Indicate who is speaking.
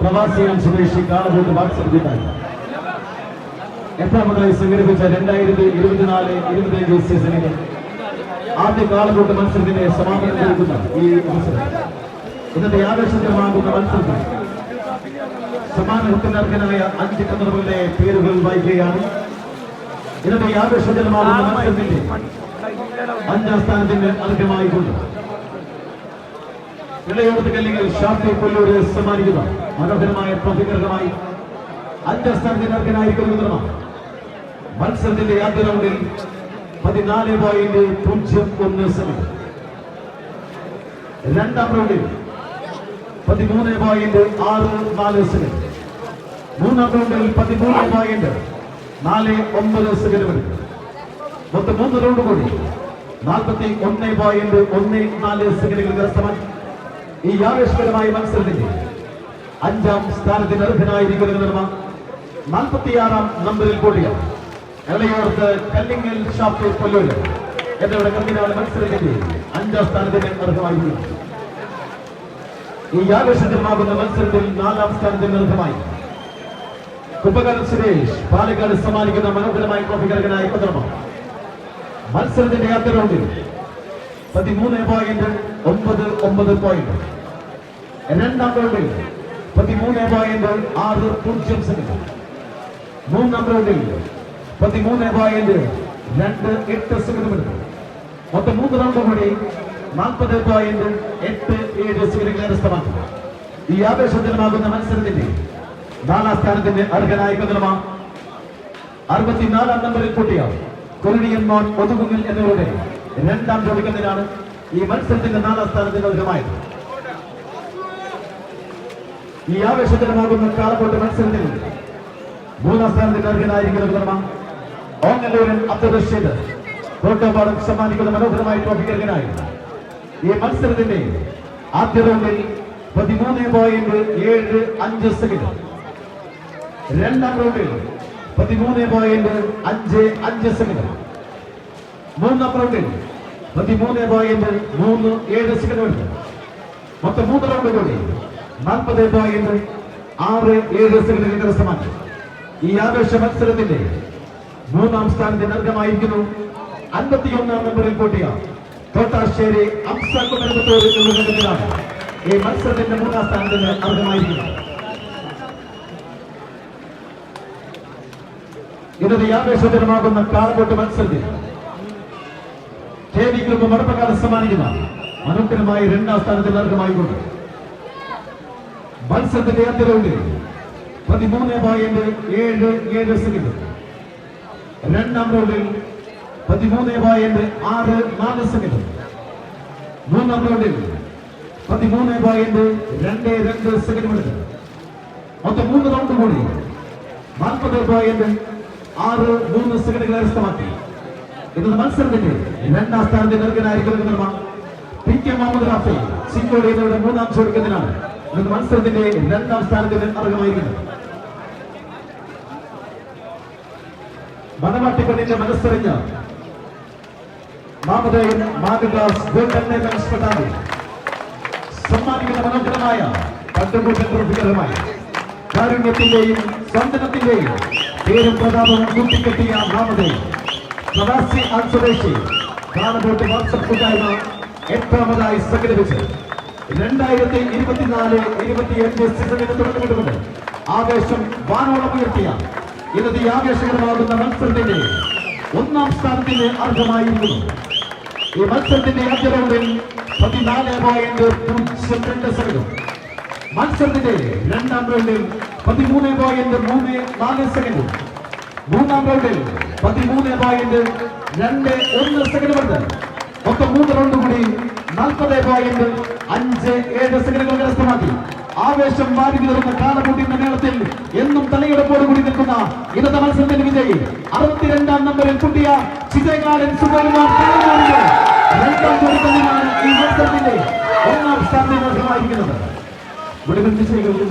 Speaker 1: പ്രവാസികൾ സ്വദേശി കാളകൂട്ട് വാട്സപ്പിട്ടായി എട്ടാമതായി സംഘടിപ്പിച്ച രണ്ടായിരത്തി ഇരുപത്തിനാല് ഇരുപത്തിയഞ്ച് സീസണിലെ ആദ്യ കാളകൂട്ട് മത്സരത്തിന്റെ സമാപനം കുറിക്കുന്ന ഈ അവസരം ഇന്നത്തെ ആവേശകരമാകുന്ന മത്സരത്തിൽ സമാന ഹൃത്തിനർഹനായ അഞ്ച് കന്നറുകളുടെ പേരുകൾ വായിക്കുകയാണ്. ഇന്നത്തെ ആവേശകരമാകുന്ന മത്സരത്തിന്റെ അഞ്ചാം സ്ഥാനത്തിന് അർഹമായിക്കൊണ്ട് ഇളയോടത്ത് കല്ലികൾ ഷാഫി കൊല്ലൂര് സമ്മാനിക്കുന്ന മനോഹരമായ പ്രതികരണമായി അഞ്ചാം സ്ഥാനത്തിന് അർഹനായിരിക്കുന്ന മത്സരത്തിന്റെ ആദ്യ റൗണ്ടിൽ പതിനാല് പോയിന്റ് പൂജ്യം ഒന്ന് സെക്കൻഡ് രണ്ടാം റൗണ്ടിൽ പതിമൂന്ന് പോയിന്റ് ആറ് നാല് സെക്കൻഡ് മൂന്നാം റൗണ്ടിൽ പതിമൂന്ന് പോയിന്റ് നാല് ഒമ്പത് സെക്കൻഡ് മൊത്തം മൂന്ന് റൗണ്ട് കൂടി നാൽപ്പത്തി ഒന്ന് പോയിന്റ് ഒന്ന് നാല് സെക്കൻഡുകൾ കരസ്ഥമാക്കി ഈ ആവേശകരമായ മത്സരത്തിൽ അഞ്ചാം സ്ഥാനത്തിന് അർഹനായിരിക്കുന്ന നാൽപ്പത്തിയാറാം നമ്പറിൽ കൂടിയ എളയോർത്ത് കല്ലിങ്ങൽ ഷാപ്പ് കൊല്ലൂര് എന്നിവിടെ കമ്പിനാണ് മത്സരത്തിന്റെ അഞ്ചാം സ്ഥാനത്തിന് അർഹമായിരിക്കുന്നത്. ഈ ആവേശകരമാകുന്ന മത്സരത്തിൽ നാലാം സ്ഥാനത്തിന് അർഹമായി കുപ്പകാലം സുരേഷ് പാലക്കാട് സമ്മാനിക്കുന്ന മനോഹരമായ ട്രോഫി കരകനായ പത്രമാണ് മത്സരത്തിന്റെ ആദ്യ റൗണ്ടിൽ പതിമൂന്ന് പോയിന്റ് ഒമ്പത് ഒമ്പത് പോയിന്റ് രണ്ടാം റൗണ്ടിൽ പതിമൂന്ന് പോയിന്റ് ആറ് പൂജ്യം സെക്കൻഡ്. മൂന്നാം റൗണ്ടിൽ പതിമൂന്ന് പോയിന്റ് രണ്ട് എട്ട് സെക്കൻഡ് എടുത്തു മൊത്തം മൂന്ന് റൗണ്ട് കൂടി നാൽപ്പത് പോയിന്റ് എട്ട് ഏഴ് സെക്കൻഡ് കരസ്ഥമാക്കി ഈ ആവേശജനമാകുന്ന മത്സരത്തിന്റെ നാലാം സ്ഥാനത്തിന്റെ അർഹനായ കതിരമ അറുപത്തിനാലാം നമ്പറിൽ കൂട്ടിയ കൊരുണിയൻ മോൻ ഒതുകുങ്ങിൽ എന്നിവരുടെ രണ്ടാം ചോദിക്കുന്നതിനാണ് ഈ മത്സരത്തിന്റെ നാലാം സ്ഥാനത്തിന്റെ അർഹമായത്. ഈ ആവേശകരമാകുന്ന കാലപ്പോട്ട് മത്സരത്തിൽ മൂന്നാം സ്ഥാനത്തിന് അർഹനായിരിക്കുന്ന കതിരമ ഓങ്ങല്ലൂരൻ അബ്ദുൾ സമ്മാനിക്കുന്ന മനോഹരമായ ട്രോഫി അർഹനായി ഈ മത്സരത്തിന്റെ ആദ്യ റൗണ്ടിൽ പതിമൂന്ന് പോയിന്റ് ഏഴ് അഞ്ച് സെക്കൻഡ് രണ്ടാം റൗണ്ടിൽ പതിമൂന്ന് പോയിന്റ് അഞ്ച് അഞ്ച് സെക്കൻഡ് മൂന്നാം റൗണ്ടിൽ പതിമൂന്ന് പോയിന്റ് മൂന്ന് ഏഴ് സെക്കൻഡ് മൊത്തം മൂന്ന് റൗണ്ട് കൂടി നാൽപ്പത് പോയിന്റ് ആറ് ഏഴ് കരസ്ഥമാക്കി ഈ ആവേശ മത്സരത്തിന്റെ മൂന്നാം സ്ഥാനത്തിന് അംഗമായിരിക്കുന്നു അൻപത്തിയൊന്നാം നമ്പറിൽ കൂട്ടിയ തോട്ടാശ്ശേരി അംസ കുമരകത്തോട് ഈ മത്സരത്തിന്റെ മൂന്നാം സ്ഥാനത്തിന് അർഹമായിരിക്കുന്നു ഇന്നത്തെ ആവേശകരമാകുന്ന കാർബോട്ട് മത്സരത്തിൽ കെ വി ഗ്രൂപ്പ് മടപ്പക്കാലം സമ്മാനിക്കുന്ന മനോഹരമായി രണ്ടാം സ്ഥാനത്തിൽ അർഹമായിക്കൊണ്ട് മത്സരത്തിന്റെ റൗണ്ടിൽ പതിമൂന്ന് പോയിന്റ് ഏഴ് ഏഴ് സെക്കൻഡ് രണ്ടാം റൗണ്ടിൽ പതിമൂന്ന് പോയിന്റ് ആറ് നാല് സെക്കൻഡ് മൂന്നാം റൗണ്ടിൽ പതിമൂന്ന് പോയിന്റ് രണ്ട് രണ്ട് സെക്കൻഡ് എടുത്തു മൊത്തം മൂന്ന് റൗണ്ട് കൂടി നാൽപ്പത് പോയിന്റ് ആറ് മൂന്ന് സെക്കൻഡുകൾ കരസ്ഥമാക്കി ഇന്നത്തെ മത്സരത്തിന്റെ രണ്ടാം സ്ഥാനത്തെ അർഹനായിരിക്കുന്ന പി കെ മുഹമ്മദ് റാഫി സിംഗോട് മൂന്നാം ചോദിക്കുന്നതിനാണ് ഇന്നത്തെ മത്സരത്തിന്റെ രണ്ടാം സ്ഥാനത്തിന് അർഹമായിരിക്കുന്നു. മണവാട്ടിപ്പെണ്ണിന്റെ മനസ്സറിഞ്ഞ മാമദേവൻ മാതൃദാസ് ഗോൾഡൻ പട്ടാതി സമ്മാനിക്കുന്ന മനോഹരമായ പട്ടുകൂട്ടൻ ട്രോഫികരമായി കാരുണ്യത്തിന്റെയും സ്വന്തനത്തിന്റെയും പേരും പ്രതാപവും കൂട്ടിക്കെട്ടിയ നാമതയും പ്രവാസി ആൾ സ്വദേശി കാലബോട്ട് വാട്സപ്പ് കൂട്ടായ്മ എട്ടാമതായി സംഘടിപ്പിച്ച് രണ്ടായിരത്തി ഇരുപത്തിനാല് ഇരുപത്തിയഞ്ച് സീസണിന് തുടക്കമിട്ടുകൊണ്ട് ആവേശം വാനോളം ഉയർത്തിയ ഇന്നത്തെ ആവേശകരമാകുന്ന മത്സരത്തിന്റെ ഒന്നാം സ്ഥാനത്തിന് അർഹമായിരുന്നു. ഈ മത്സരത്തിന്റെ ആദ്യ റൗണ്ടിൽ പതിനാല് പോയിന്റ് പൂജ്യം രണ്ട് സെക്കൻഡും മത്സരത്തിന്റെ രണ്ടാം റൗണ്ടിൽ പതിമൂന്ന് പോയിന്റ് മൂന്ന് നാല് സെക്കൻഡും മൂന്നാം റൗണ്ടിൽ പതിമൂന്ന് പോയിന്റ് രണ്ട് ഒന്ന് സെക്കൻഡ് ഉണ്ട് മൊത്തം മൂന്ന് റൗണ്ട് കൂടി നാൽപ്പത് പോയിന്റ് അഞ്ച് ഏഴ് സെക്കൻഡുകൾ കരസ്ഥമാക്കി ആവേശം വാരി വിതറുന്ന കാലക്കൂട്ടിന്റെ മേളത്തിൽ എന്നും തലയെടുപ്പോട് കൂടി നിൽക്കുന്ന ഇന്നത്തെ മത്സരത്തിന്റെ വിജയി. അറുപത്തിരണ്ടാം നമ്പറിൽ കുട്ടിയ ചിതയകാലൻ സുബൈമാർ രണ്ടാം കൊടുക്കുന്നതിനാണ് ഈ മത്സരത്തിന്റെ ഒന്നാം സ്ഥാനത്തിന് അർഹമായിരിക്കുന്നത് വിടുവിൻ വിജയികൾക്കും